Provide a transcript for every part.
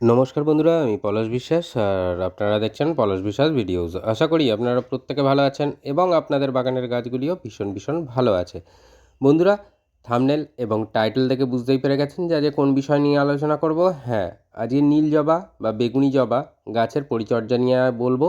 নমস্কার বন্ধুরা, আমি পলাশ বিশ্বাস আর আপনারা দেখছেন পলাশ বিশ্বাস ভিডিওস। আশা করি আপনারা প্রত্যেকে ভালো আছেন এবং আপনাদের বাগানের গাছগুলিও ভীষণ ভীষণ ভালো আছে। বন্ধুরা থামনেল এবং টাইটেল দেখে বুঝতেই পেরে গেছেন যে আজকে কোন বিষয় নিয়ে আলোচনা করব? হ্যাঁ আজকে নীল জবা বা বেগুনি জবা গাছের পরিচর্যা নিয়ে বলব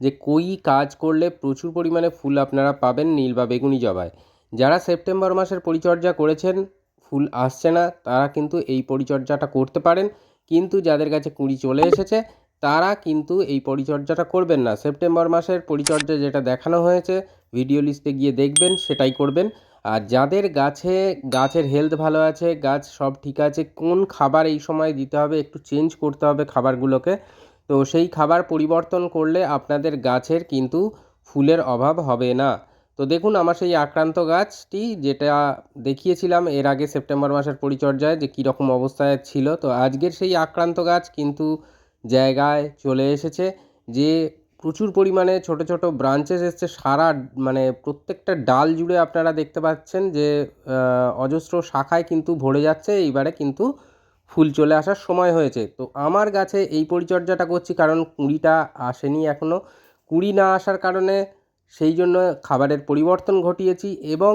যে কই কাজ করলে প্রচুর পরিমাণে ফুল আপনারা পাবেন নীল বা বেগুনি জবায়। যারা সেপ্টেম্বর মাসের পরিচর্যা করেছেন, ফুল আসছে না, তারা কিন্তু এই পরিচর্যাটা করতে পারেন কিন্তু যাদের কাছে কুঁড়ি চলে এসেছে, তারা কিন্তু এই পরিচর্যাটা করবেন না। সেপ্টেম্বর মাসের পরিচর্যা যেটা দেখানো হয়েছে ভিডিও লিস্টে গিয়ে দেখবেন, সেটাই করবেন। আর যাদের গাছে, গাছের হেলথ ভালো আছে, গাছ সব ঠিক আছে, কোন খাবার এই সময় দিতে হবে, একটু চেঞ্জ করতে হবে খাবারগুলোকে, তো সেই খাবার পরিবর্তন করলে আপনাদের গাছের কিন্তু ফুলের অভাব হবে না। তো দেখুন, আমার সেই আক্রান্ত গাছটি যেটা দেখিয়েছিলাম এর আগে সেপ্টেম্বর মাসের পরিচর্যায় যে কীরকম অবস্থায় ছিল, তো আজকের সেই আক্রান্ত গাছ কিন্তু জায়গায় চলে এসেছে যে প্রচুর পরিমাণে ছোট ছোট ব্রাঞ্চেস এসছে, সারা মানে প্রত্যেকটা ডাল জুড়ে আপনারা দেখতে পাচ্ছেন যে অজস্র শাখায় কিন্তু ভরে যাচ্ছে, এইবারে কিন্তু ফুল চলে আসার সময় হয়েছে। তো আমার গাছে এই পরিচর্যাটা করছি কারণ কুঁড়িটা আসেনি এখনও কুঁড়ি না আসার কারণে সেই জন্য খাবারের পরিবর্তন ঘটিয়েছি এবং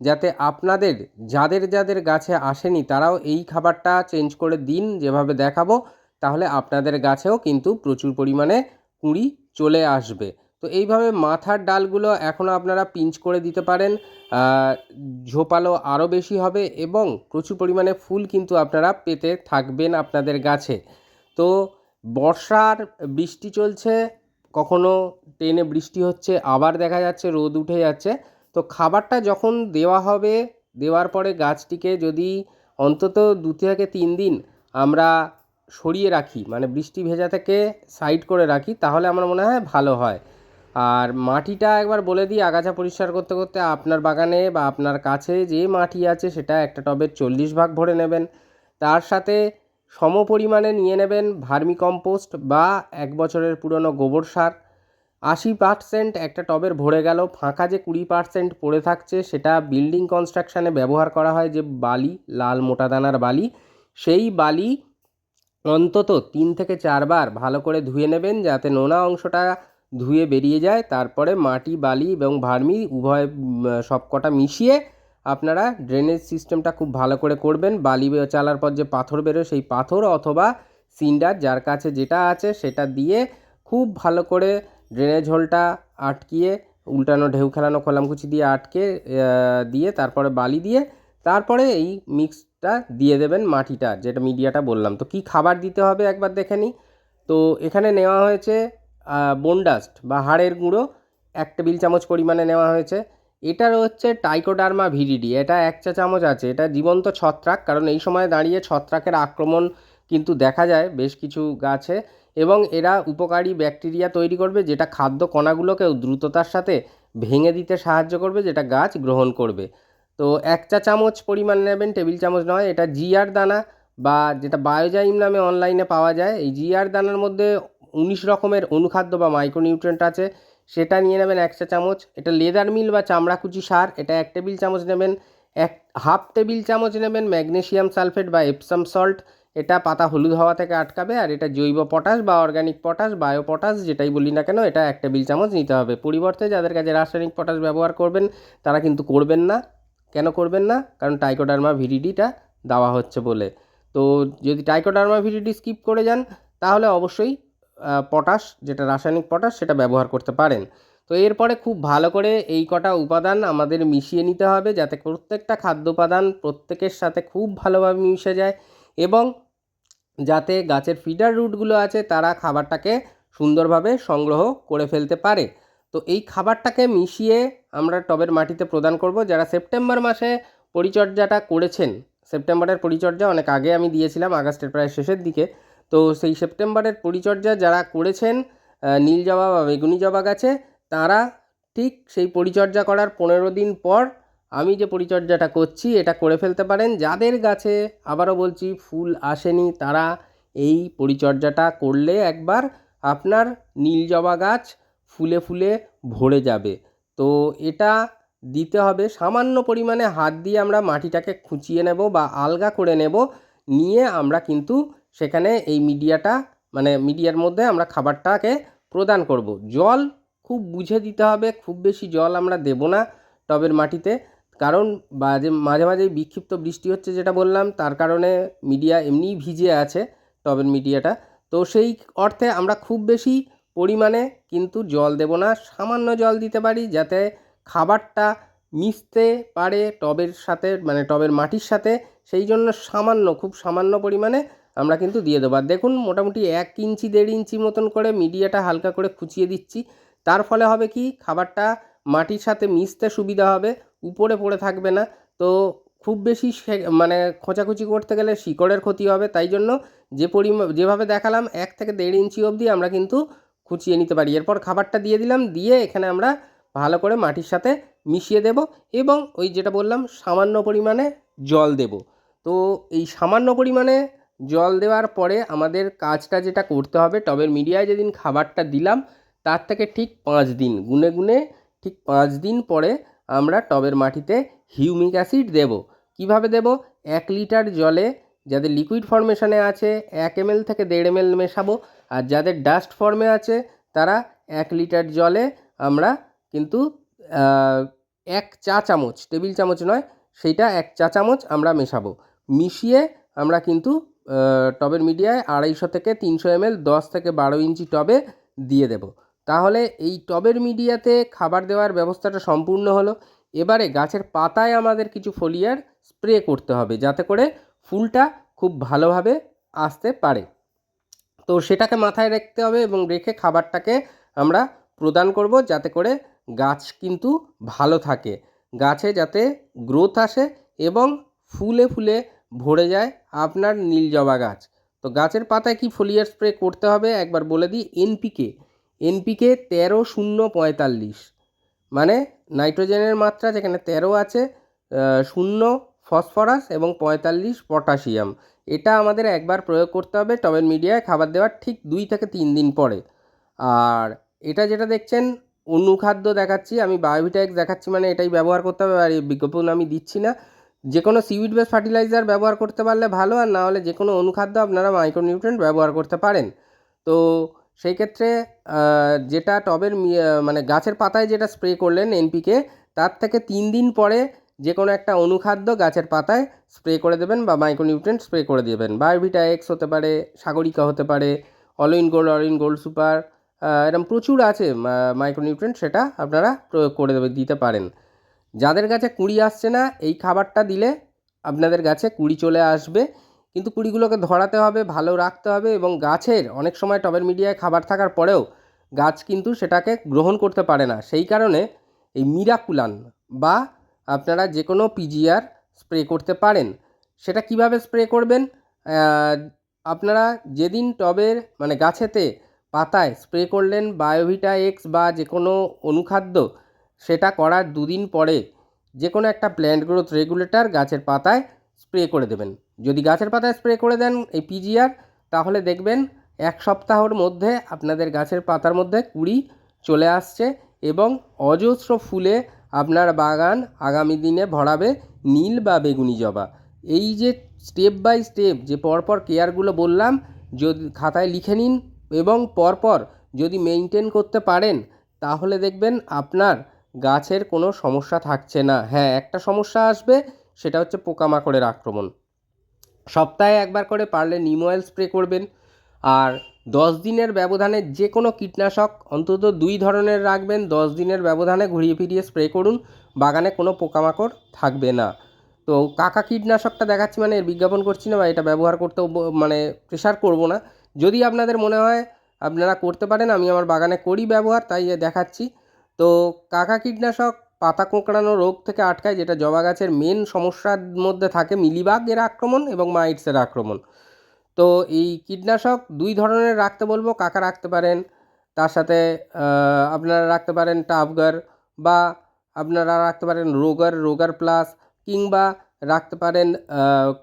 যাতে আপনাদের, যাদের যাদের গাছে আসেনি তারাও এই খাবারটা চেঞ্জ করে দিন যেভাবে দেখাবো, তাহলে আপনাদের গাছেও কিন্তু প্রচুর পরিমাণে কুঁড়ি চলে আসবে। তো এইভাবে মাথার ডালগুলো এখনও আপনারা পিঞ্চ করে দিতে পারেন ঝোপালো আরও বেশি হবে এবং প্রচুর পরিমাণে ফুল কিন্তু আপনারা পেতে থাকবেন আপনাদের গাছে। তো বর্ষার বৃষ্টি চলছে কখনো ট্রেনে বৃষ্টি হচ্ছে, আবার দেখা যাচ্ছে রোদ উঠে যাচ্ছে। তো খাবারটা যখন দেওয়া হবে, দেওয়ার পরে গাছটিকে যদি অন্তত দু থেকে তিন দিন আমরা সরিয়ে রাখি মানে বৃষ্টি ভেজা থেকে সাইড করে রাখি, তাহলে আমার মনে হয় ভালো হয়। আর মাটিটা একবার বলে দিই, আগাছা পরিষ্কার করতে করতে আপনার বাগানে বা আপনার কাছে যে মাটি আছে, সেটা একটা টবের চল্লিশ ভাগ ভরে নেবেন। তার সাথে সম পরিমাণে নিয়ে নেবেন ভার্মি কম্পোস্ট বা এক বছরের পুরনো গোবর সার। আশি পার্সেন্ট একটা টবের ভরে গেল, ফাঁকা যে কুড়ি পার্সেন্ট পড়ে থাকছে সেটা বিল্ডিং কনস্ট্রাকশানে ব্যবহার করা হয় যে বালি, লাল মোটা দানার বালি। সেই বালি অন্তত তিন থেকে চারবার ভালো করে ধুয়ে নেবেন যাতে নোনা অংশটা ধুয়ে বেরিয়ে যায়। তারপরে মাটি, বালি এবং ভার্মি উভয় সবকটা মিশিয়ে আপনারা ড্রেনেজ সিস্টেমটা খুব ভালো করে করবেন। বালি চালার পর যে পাথর বেরোয় সেই পাথর অথবা সিন্ডার যার কাছে যেটা আছে সেটা দিয়ে খুব ভালো করে ড্রেনেজ হোলটা আটকিয়ে, উল্টানো ঢেউ খেলানো খোলামকুচি দিয়ে আটকে দিয়ে তারপরে বালি দিয়ে তারপরে এই মিক্সটা দিয়ে দেবেন মাটিটা, যেটা মিডিয়াটা বললাম। তো কী খাবার দিতে হবে একবার দেখে নিই। তো এখানে নেওয়া হয়েছে বোনডাস্ট বা হাড়ের গুঁড়ো, এক টেবিল চামচ পরিমাণে নেওয়া হয়েছে। এটার হচ্ছে টাইকোডার্মা ভিডিডি, এটা এক চা চামচ আছে, এটা জীবন্ত ছত্রাক, কারণ এই সময় দাঁড়িয়ে ছত্রাকের আক্রমণ কিন্তু দেখা যায় বেশ কিছু গাছে, এবং এরা উপকারী ব্যাকটেরিয়া তৈরি করবে যেটা খাদ্য কণাগুলোকেও দ্রুততার সাথে ভেঙে দিতে সাহায্য করবে, যেটা গাছ গ্রহণ করবে। তো এক চা চামচ পরিমাণ নেবেন, টেবিল চামচ নয়, এটা জিআর দানা বা যেটা বায়োজাইম নামে অনলাইনে পাওয়া যায়, এই জিআর দানার মধ্যে উনিশ রকমের অনুখাদ্য বা মাইক্রোনিউট্রেন্ট আছে সেটা নিয়ে নেবেন এক চা চামচ। এটা লেদার মিল বা চামড়াকুচি সার, এটা এক টেবিল চামচ নেবেন। এক, হাফ টেবিল চামচ নেবেন ম্যাগনেশিয়াম সালফেট বা এপসাম সল্ট এটা পাতা হলুদ হওয়া থেকে আটকাবে আর এটা জৈব পটাশ বা অর্গ্যানিক পটাশ বায়ো পটাশ যেটাই বলি না কেন, এটা এক টেবিল চামচ নিতে হবে। পরিবর্তে যাদের কাছে রাসায়নিক পটাশ ব্যবহার করবেন, তারা কিন্তু করবেন না। কেন করবেন না? কারণ টাইকোডার্মা ভিডিডিটা দেওয়া হচ্ছে বলে। তো যদি টাইকোডার্মা ভিডিডি স্কিপ করে যান, তাহলে অবশ্যই পটাশ, যেটা রাসায়নিক পটাশ, সেটা ব্যবহার করতে পারেন। তো এরপরে খুব ভালো করে এই কটা উপাদান আমাদের মিশিয়ে নিতে হবে যাতে প্রত্যেকটা খাদ্য উপাদান প্রত্যেকের সাথে খুব ভালোভাবে মিশে যায় এবং যাতে গাছের ফিডার রুটগুলো আছে, তারা খাবারটাকে সুন্দরভাবে সংগ্রহ করে ফেলতে পারে। তো এই খাবারটাকে মিশিয়ে আমরা টবের মাটিতে প্রদান করব। যারা সেপ্টেম্বর মাসে পরিচর্যাটা করেছেন, সেপ্টেম্বরের পরিচর্যা অনেক আগে আমি দিয়েছিলাম, আগস্টের প্রায় শেষের দিকে তো সেই সেপ্টেম্বরের পরিচর্যা যারা করেছেন নীল জবা বা বেগুনি জবা গাছে, তারা ঠিক সেই পরিচর্যা করার পনেরো দিন পর আমি যে পরিচর্যাটা করছি, এটা করে ফেলতে পারেন। যাদের গাছে, আবারও বলছি, ফুল আসেনি, তারা এই পরিচর্যাটা করলে একবার আপনার নীল জবা গাছ ফুলে ফুলে ভরে যাবে। তো এটা দিতে হবে। সামান্য পরিমাণে হাত দিয়ে আমরা মাটিটাকে খুঁচিয়ে নেব বা আলগা করে নেব। নিয়ে আমরা কিন্তু সেখানে এই মিডিয়াটা মানে মিডিয়ার মধ্যে আমরা খাবারটাকে প্রদান করব। জল খুব বুঝে দিতে হবে, খুব বেশি জল আমরা দেব না টবের মাটিতে। কারণ বাজে, মাঝে মাঝে বিক্ষিপ্ত বৃষ্টি হচ্ছে যেটা বললাম, তার কারণে মিডিয়া এমনিই ভিজে আছে টবের মিডিয়াটা। তো সেই অর্থে আমরা খুব বেশি পরিমাণে কিন্তু জল দেব না, সামান্য জল দিতে পারি যাতে খাবারটা মিশতে পারে টবের সাথে মানে টবের মাটির সাথে, সেই জন্য সামান্য, খুব সামান্য পরিমাণে আমরা কিন্তু দিয়ে দেবো। আর দেখুন, মোটামুটি এক ইঞ্চি, দেড় ইঞ্চি মতন করে মিডিয়াটা হালকা করে খুঁচিয়ে দিচ্ছি। তার ফলে হবে কি, খাবারটা মাটির সাথে মিশতে সুবিধা হবে, উপরে পড়ে থাকবে না। তো খুব বেশি মানে খোঁচাখুচি করতে গেলে শিকড়ের ক্ষতি হবে। তাই জন্য যে পরিমাণ যেভাবে দেখালাম, এক থেকে দেড় ইঞ্চি অবধি আমরা কিন্তু খুঁচিয়ে নিতে পারি। এরপর খাবারটা দিয়ে দিলাম, দিয়ে এখানে আমরা ভালো করে মাটির সাথে মিশিয়ে দেব এবং ওই যেটা বললাম, সামান্য পরিমাণে জল দেব। তো এই সামান্য পরিমাণে জল দেওয়ার পরে আমাদের কাজটা যেটা করতে হবে, টবের মিডিয়ায় যেদিন খাবারটা দিলাম, তার থেকে ঠিক পাঁচ দিন, গুনে গুনে ঠিক পাঁচ দিন পরে আমরা টবের মাটিতে হিউমিক অ্যাসিড দেব। কীভাবে দেব? এক লিটার জলে যাদের লিকুইড ফর্মেশনে আছে, এক এমএল থেকে দেড় এমএল মেশাবো, আর যাদের ডাস্ট ফর্মে আছে, তারা এক লিটার জলে আমরা কিন্তু এক চা চামচ, টেবিল চামচ নয়, সেইটা এক চা চামচ আমরা মেশাবো। মিশিয়ে আমরা কিন্তু টবের মিডিয়ায় আড়াইশো থেকে তিনশো এমএল, দশ থেকে বারো ইঞ্চি টবে দিয়ে দেব। তাহলে এই টবের মিডিয়াতে খাবার দেওয়ার ব্যবস্থাটা সম্পূর্ণ হলো। এবারে গাছের পাতায় আমাদের কিছু ফলিয়ার স্প্রে করতে হবে যাতে করে ফুলটা খুব ভালোভাবে আসতে পারে। তো সেটাকে মাথায় রাখতে হবে এবং রেখে খাবারটাকে আমরা প্রদান করব যাতে করে গাছ কিন্তু ভালো থাকে। গাছে যাতে গ্রোথ আসে এবং ফুলে ফুলে ভরে যায় আপনার নীল জবা গাছ। তো গাছের পাতায় কি ফোলিয়ার স্প্রে করতে হবে? একবার বলে দিই এনপিকে এনপিকে তেরো শূন্য পঁয়তাল্লিশ। মানে নাইট্রোজেনের মাত্রা যেখানে তেরো আছে শূন্য ফসফরাস এবং পঁয়তাল্লিশ পটাশিয়াম। এটা আমাদের একবার প্রয়োগ করতে হবে টবের মিডিয়ায়, খাবার দেওয়ার ঠিক দুই থেকে তিন দিন পরে। আর এটা যেটা দেখছেন, অনুখাদ্য দেখাচ্ছি, আমি বায়োভিটাক্স দেখাচ্ছি মানে এটাই ব্যবহার করতে হবে, আর এই বিজ্ঞাপন আমি দিচ্ছি না। যে কোনো সিউইড বেস ফার্টিলাইজার ব্যবহার করতে পারলে ভালো, আর না হলে যে কোনো অনুখাদ্য আপনারা মাইক্রোনিউট্রেন্ট ব্যবহার করতে পারেন। তো সেই ক্ষেত্রে যেটা টবের মানে গাছের পাতায় যেটা স্প্রে করলেন এনপিকে, তার থেকে তিন দিন পরে যে কোনো একটা অনুখাদ্য গাছের পাতায় স্প্রে করে দেবেন বা মাইক্রোনিউট্রেন্ট স্প্রে করে দেবেন। বায়োভিটা এক্স হতে পারে, সাগরিকা হতে পারে Olin gold Olin gold super এরকম প্রচুর আছে মাইক্রোনিউট্রেন্ট সেটা আপনারা প্রয়োগ করে দেবে, দিতে পারেন। যাদের গাছে কুড়ি আসছে না, এই খাবারটা দিলে আপনাদের গাছে কুড়ি চলে আসবে। কিন্তু কুড়িগুলোকে ধরাতে হবে, ভালো রাখতে হবে এবং গাছের অনেক সময় টবের মিডিয়ায় খাবার থাকার পরেও গাছ কিন্তু সেটাকে গ্রহণ করতে পারে না। সেই কারণে এই মিরাকুলান বা আপনারা যে কোনো পিজিআর স্প্রে করতে পারেন। সেটা কীভাবে স্প্রে করবেন? আপনারা যেদিন টবের মানে গাছেতে পাতায় স্প্রে করলেন, বায়োভিটা এক্স বা যে কোনো অনুখাদ্য সেটা করার দুদিন পরে যে কোনো একটা প্ল্যান্ট গ্রোথ রেগুলেটর গাছের পাতায় স্প্রে করে দেবেন। যদি গাছের পাতায় স্প্রে করে দেন এই পিজিআর তাহলে দেখবেন এক সপ্তাহর মধ্যে আপনাদের গাছের পাতার মধ্যে কুড়ি চলে আসছে এবং অজস্র ফুলে আপনার বাগান আগামী দিনে ভরাবে নীল বা বেগুনি জবা। এই যে স্টেপ বাই স্টেপ যে পরপর কেয়ারগুলো বললাম, যদি, খাতায় লিখে নিন এবং পরপর যদি মেনটেন করতে পারেন, তাহলে দেখবেন আপনার গাছের কোনো সমস্যা থাকছে না। হ্যাঁ একটা সমস্যা আসবে, সেটা হচ্ছে পোকামাকড়ের আক্রমণ। সপ্তাহে একবার করে পারলে নিম অয়েল স্প্রে করবেন। আর দশ দিনের ব্যবধানে যে কোনো কীটনাশক, অন্তত দুই ধরনের রাখবেন। দশ দিনের ব্যবধানে ঘুরিয়ে ফিরিয়ে স্প্রে করুন। বাগানে কোনো পোকামাকড় থাকবে না। তো কাকা কীটনাশকটা দেখাচ্ছি মানে এর বিজ্ঞাপন করছি না বা এটা ব্যবহার করতেও মানে প্রেশার করব না। যদি আপনাদের মনে হয় আপনারা করতে পারেন, আমি আমার বাগানে করি ব্যবহার, তাই দেখাচ্ছি। তো কাকা কীটনাশক পাতা কোঁকড়ানো রোগ থেকে আটকায়, যেটা জবা গাছের মেন সমস্যার মধ্যে থাকে মিলিবাগের আক্রমণ এবং মাইটসের আক্রমণ। তো এই কীটনাশক দুই ধরনের রাখতে বলব, কাকা রাখতে পারেন, তার সাথে আপনারা রাখতে পারেন টাফগার বা আপনারা রাখতে পারেন রোগার রোগার প্লাস, কিংবা রাখতে পারেন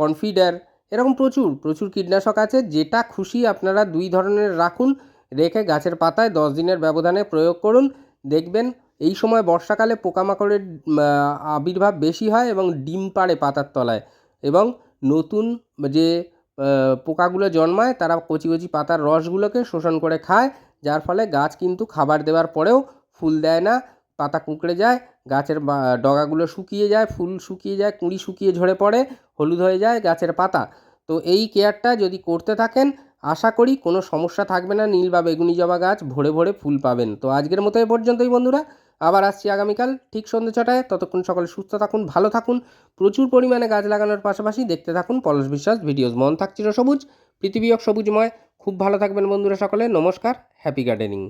কনফিডার। এরকম প্রচুর প্রচুর কীটনাশক আছে, যেটা খুশি আপনারা দুই ধরনের রাখুন, রেখে গাছের পাতায় দশ দিনের ব্যবধানে প্রয়োগ করুন দেখবেন এই সময় বর্ষাকালে পোকামাকড়ের আবির্ভাব বেশি হয় এবং ডিম পাড়ে পাতার তলায় এবং নতুন যে পোকাগুলো জন্মায় তারা কচি কচি পাতার রসগুলোকে শোষণ করে খায়, যার ফলে গাছ কিন্তু খাবার দেওয়ার পরেও ফুল দেয় না, পাতা কুঁকড়ে যায়, গাছের ডগাগুলো শুকিয়ে যায়, ফুল শুকিয়ে যায়, কুঁড়ি শুকিয়ে ঝরে পড়ে, হলুদ হয়ে যায় গাছের পাতা। তো এই কেয়ারটা যদি করতে থাকেন আশা করি কোনো সমস্যা থাকবে না, নীল বা বেগুনি জবা গাছ, ভরে ভরে ফুল পাবেন। তো আজকের মতো এ পর্যন্তই বন্ধুরা, আবার আসছি আগামীকাল ঠিক সন্ধ্যে ছটায়। ততক্ষণ সকলে সুস্থ থাকুন, ভালো থাকুন, প্রচুর পরিমাণে গাছ লাগানোর পাশাপাশি দেখতে থাকুন পলশ বিশ্বাস ভিডিওস। মন থাকছিল সবুজ পৃথিবীয় সবুজময়। খুব ভালো থাকবেন বন্ধুরা সকলে, নমস্কার, হ্যাপি গার্ডেনিং।